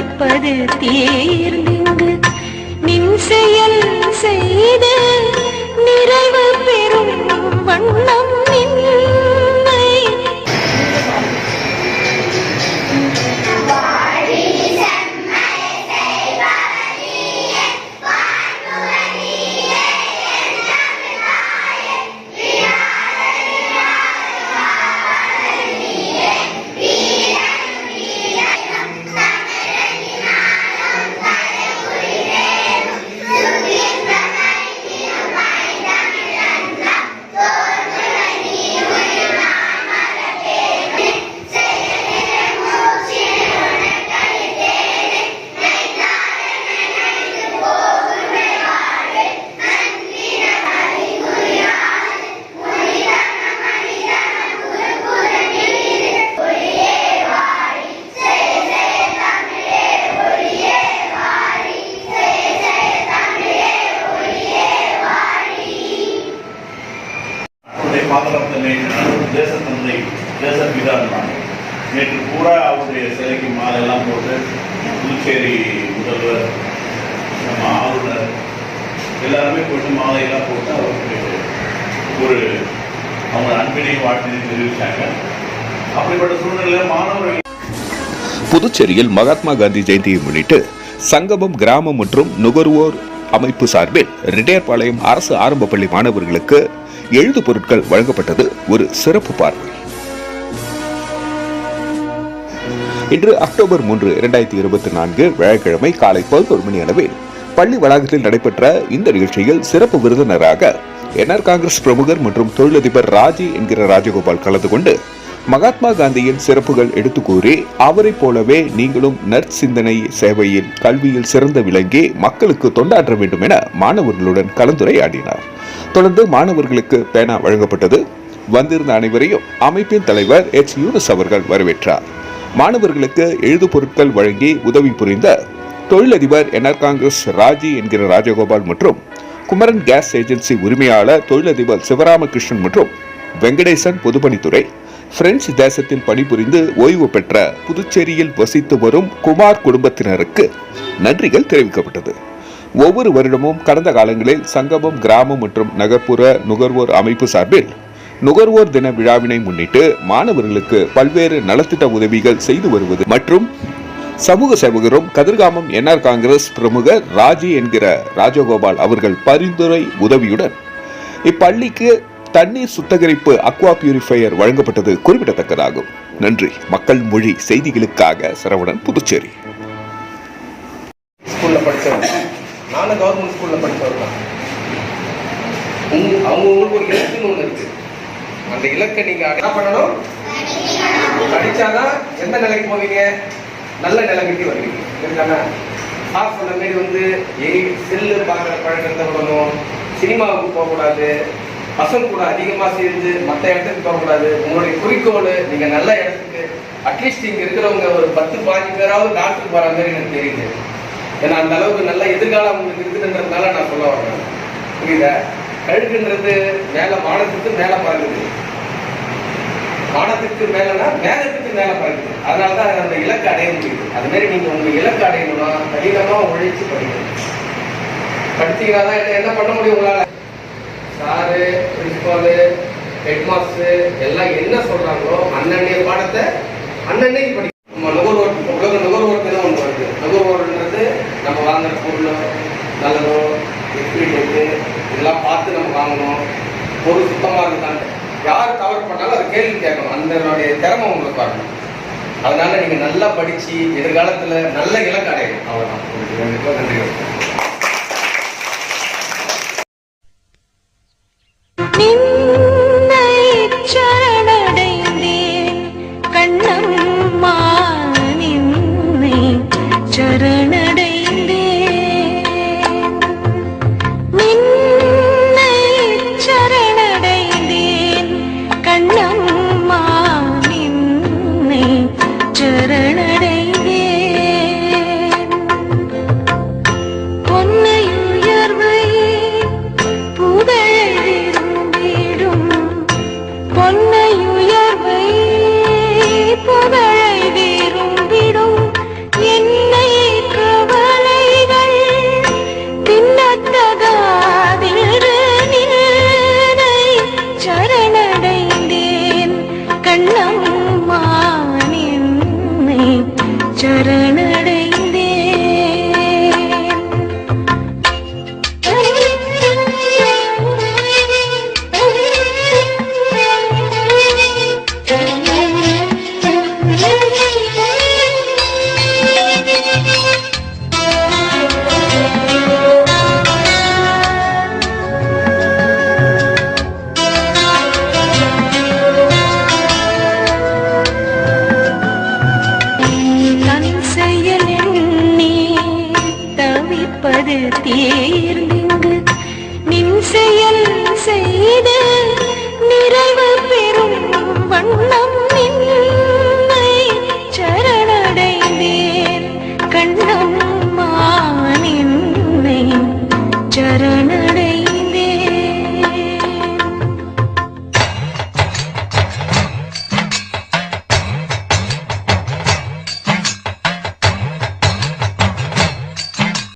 வைப்பது தேர்ந்து நின் செயல் செய்து நிறைவு பெறும் வண்ணம் நேற்று பூரா அவருடைய சிலைக்கு மாலையெல்லாம் போட்டு புதுச்சேரி முதல்வர் நம்ம ஆளுநர் எல்லாருமே போட்டு மாலையெல்லாம் போட்டு அவருக்கு ஒரு அவங்க அன்பினையும் வாழ்த்தினை தெரிவித்தாங்க அப்படிப்பட்ட சூழ்நிலையில் மாணவர்கள் புதுச்சேரியில் மகாத்மா காந்தி ஜெயந்தியை முன்னிட்டு சங்கமம் கிராமம் மற்றும் நுகர்வோர் அமைப்பு சார்பில் ரிட்டையர்பாளையம் அரசு ஆரம்ப பள்ளி மாணவர்களுக்கு எழுது பொருட்கள் வழங்கப்பட்டது ஒரு சிறப்பு பார்வை. இன்று அக்டோபர் மூன்று இரண்டாயிரத்தி இருபத்தி நான்கு வியாழக்கிழமை காலை பதினோரு மணி அளவில் பள்ளி வளாகத்தில் நடைபெற்ற இந்த நிகழ்ச்சியில் சிறப்பு விருந்தினராக என்ஆர் காங்கிரஸ் பிரமுகர் மற்றும் தொழிலதிபர் ராஜி என்கிற ராஜகோபால் கலந்து கொண்டு மகாத்மா காந்தியின் சிறப்புகள் எடுத்து கூறி அவரைப் போலவே நீங்களும் நற்சிந்தனை சேவையில் கல்வியில் சிறந்த விளங்கி மக்களுக்கு தொண்டாற்ற வேண்டும் என மாணவர்களுடன் கலந்துரையாடினார். தொடர்ந்து மாணவர்களுக்கு பேனா வழங்கப்பட்டது. வந்திருந்த அனைவரையும் அமைப்பின் தலைவர் எச். யூனஸ் அவர்கள் வரவேற்றார். மாணவர்களுக்கு எழுது பொருட்கள் வழங்கி உதவி புரிந்த தொழிலதிபர் என்ஆர் காங்கிரஸ் ராஜி என்கிற ராஜகோபால் மற்றும் குமரன் கேஸ் ஏஜென்சி உரிமையாளர் தொழிலதிபர் சிவராமகிருஷ்ணன் மற்றும் வெங்கடேசன் பொதுப்பணித்துறை பிரெஞ்சு தேசத்தில் பணிபுரிந்து ஓய்வு பெற்ற புதுச்சேரியில் வசித்து வரும் குமார் குடும்பத்தினருக்கு நன்றிகள் தெரிவிக்கப்பட்டது. ஒவ்வொரு வருடமும் கடந்த காலங்களில் சங்கமம் கிராமம் மற்றும் நகர்ப்புற நுகர்வோர் அமைப்பு சார்பில் நுகர்வோர் தின விழாவினை முன்னிட்டு மாணவர்களுக்கு பல்வேறு நலத்திட்ட உதவிகள் செய்து வருவது மற்றும் சமூக சேவகரும் கதிர்காமம் என்ஆர் காங்கிரஸ் பிரமுகர் ராஜி என்கிற ராஜகோபால் அவர்கள் பரிந்துரை உதவியுடன் இப்பள்ளிக்கு தண்ணீர் சுத்திகரிப்பு அக்வா பியூரிஃபையர் வழங்கப்பட்டது குறிப்பிடத்தக்கதாகும். நன்றி. மக்கள் மொழி செய்திகளுக்காக சரவணன் புதுச்சேரி. அந்த இலக்கை நீங்கள் என்ன பண்ணணும்? படிச்சாதான் எந்த நிலைக்கு போவீங்க? நல்ல நிலைமைக்கு வருவீங்க? சரிதானே சார் சொன்ன மாரி வந்து எரி செல்லு பார்க்குற பழக்கத்தை விடணும். சினிமாவுக்கு போகக்கூடாது. பசங்க கூட அதிகமாக சேர்ந்து மற்ற இடத்துக்கு போகக்கூடாது. உங்களுடைய குறிக்கோள் நீங்கள் நல்ல இடத்துக்கு அட்லீஸ்ட் இங்கே இருக்கிறவங்க ஒரு பத்து பாஞ்சு பேராவது டாக்டர் போகிற மாதிரி எனக்கு தெரியுது. ஏன்னா அந்த அளவுக்கு நல்ல எதிர்காலம் உங்களுக்கு இருக்குதுன்றதுனால நான் சொல்ல வரேன். புரியுதா? கழுகுன்றது மேல வானத்துக்கு மேல பறக்குது. வானத்துக்கு மேலனா மேகத்துக்கு மேல பறக்குது. அதனால தான் அந்த இலக்கு அடைய முடியுது. அது மாதிரி நீங்க உங்க இலக்கு அடையணும்னா கடினமா உழைச்சு படிக்கணும் படிச்சீங்கன்னா தான் என்ன- பண்ண முடியும் உங்களால? சாரு பிரின்சிபாலு ஹெட்மாஸ்டர் எல்லாம் என்ன சொல்றாங்களோ அன்னன்னைய பாடத்தை அன்னன்னைக்கு படி நம்ம நுகர்வோர் உலக நுகர்வோர் தினம் ஒன்று வருது? நுகர்வோர்ன்றது நம்ம வாங்குற பொருளோ நல்லதோ எப்படி இருக்கு இதெல்லாம் பார்த்து நம்ம வாங்கணும். பொருள் சுத்தமாக இருக்குதான் யார் தவறு பண்ணாலும் அதை கேள்வி கேட்கணும். அந்த திறமை உங்களுக்கு வரணும். அதனால நீங்க நல்லா படிச்சு எதிர்காலத்துல நல்ல இலக்கு அடையணும். வேண்டியது. நன்றி. நின்னை தீர்ந்திங்கு நின் செயல் செய்து நிறைவு பெறும் வண்ணம் நின்று